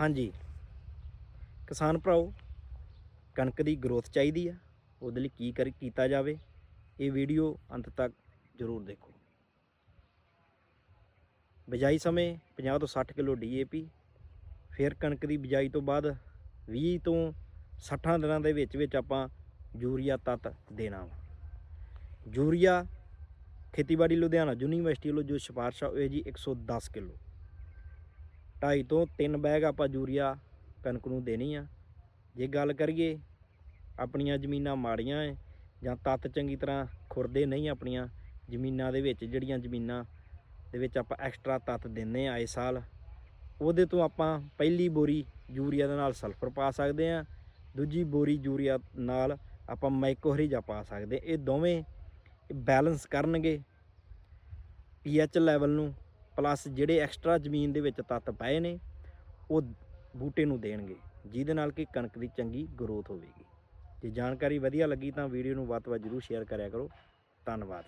ਹਾਂਜੀ। ਕਿਸਾਨ ਭਰਾਓ, ਕਣਕ ਦੀ ਗਰੋਥ ਚਾਹੀਦੀ ਆ। ਉਹਦੇ ਲਈ ਕੀ ਕਰ, ਕੀਤਾ ਜਾਵੇ, ਇਹ ਵੀਡੀਓ ਅੰਤ ਤੱਕ ਜ਼ਰੂਰ ਦੇਖੋ। ਬਿਜਾਈ ਸਮੇਂ 50 ਤੋਂ 60 ਕਿਲੋ ਡੀਏਪੀ ਫਿਰ ਕਣਕ ਦੀ ਬਿਜਾਈ ਤੋਂ ਬਾਅਦ 20 ਤੋਂ 60 ਦਿਨਾਂ ਦੇ ਵਿੱਚ ਵਿੱਚ ਆਪਾਂ ਯੂਰੀਆ ਤੱਤ ਦੇਣਾ ਵਾ। ਯੂਰੀਆ ਖੇਤੀਬਾੜੀ ਲੁਧਿਆਣਾ ਯੂਨੀਵਰਸਿਟੀ ਵੱਲੋਂ ਜੋ ਸਿਫਾਰਿਸ਼ ਆ, ਉਹ ਹੈ ਜੀ 110 ਕਿਲੋ। ਢਾਈ ਤੋਂ 3 ਬੈਗ ਆਪਾਂ ਯੂਰੀਆ ਕਣਕ ਨੂੰ ਦੇਣੀ ਆ। ਜੇ ਗੱਲ ਕਰੀਏ ਆਪਣੀਆਂ ਜ਼ਮੀਨਾਂ ਮਾੜੀਆਂ ਐ ਜਾਂ ਤੱਤ ਚੰਗੀ ਤਰ੍ਹਾਂ ਖੁਰਦੇ ਨਹੀਂ ਆਪਣੀਆਂ ਜ਼ਮੀਨਾਂ ਦੇ ਵਿੱਚ, ਜਿਹੜੀਆਂ ਜ਼ਮੀਨਾਂ ਦੇ ਵਿੱਚ ਆਪਾਂ ਐਕਸਟਰਾ ਤੱਤ ਦਿੰਦੇ ਆ ਆਏ ਸਾਲ, ਉਹਦੇ ਤੋਂ ਆਪਾਂ ਪਹਿਲੀ ਬੋਰੀ ਯੂਰੀਆ ਦੇ ਨਾਲ ਸਲਫਰ ਪਾ ਸਕਦੇ ਆ। ਦੂਜੀ ਬੋਰੀ ਯੂਰੀਆ ਨਾਲ ਆਪਾਂ ਮਾਈਕੋਹਰੀਜਾ ਪਾ ਸਕਦੇ। ਇਹ ਦੋਵੇਂ ਬੈਲੈਂਸ ਕਰਨਗੇ ਪੀਐਚ ਲੈਵਲ ਨੂੰ ਪਲੱਸ ਜਿਹੜੇ ਐਕਸਟਰਾ ਜ਼ਮੀਨ ਦੇ ਵਿੱਚ ਤੱਤ ਪਏ ਨੇ, ਉਹ ਬੂਟੇ ਨੂੰ ਦੇਣਗੇ, ਜਿਹਦੇ ਨਾਲ ਕਿ ਕਣਕ ਦੀ ਚੰਗੀ ਗਰੋਥ ਹੋਵੇਗੀ। ਜੇ ਜਾਣਕਾਰੀ ਵਧੀਆ ਲੱਗੀ ਤਾਂ ਵੀਡੀਓ ਨੂੰ ਵੱਧ ਤੋਂ ਵੱਧ ਜ਼ਰੂਰ ਸ਼ੇਅਰ ਕਰਿਆ ਕਰੋ। ਧੰਨਵਾਦ।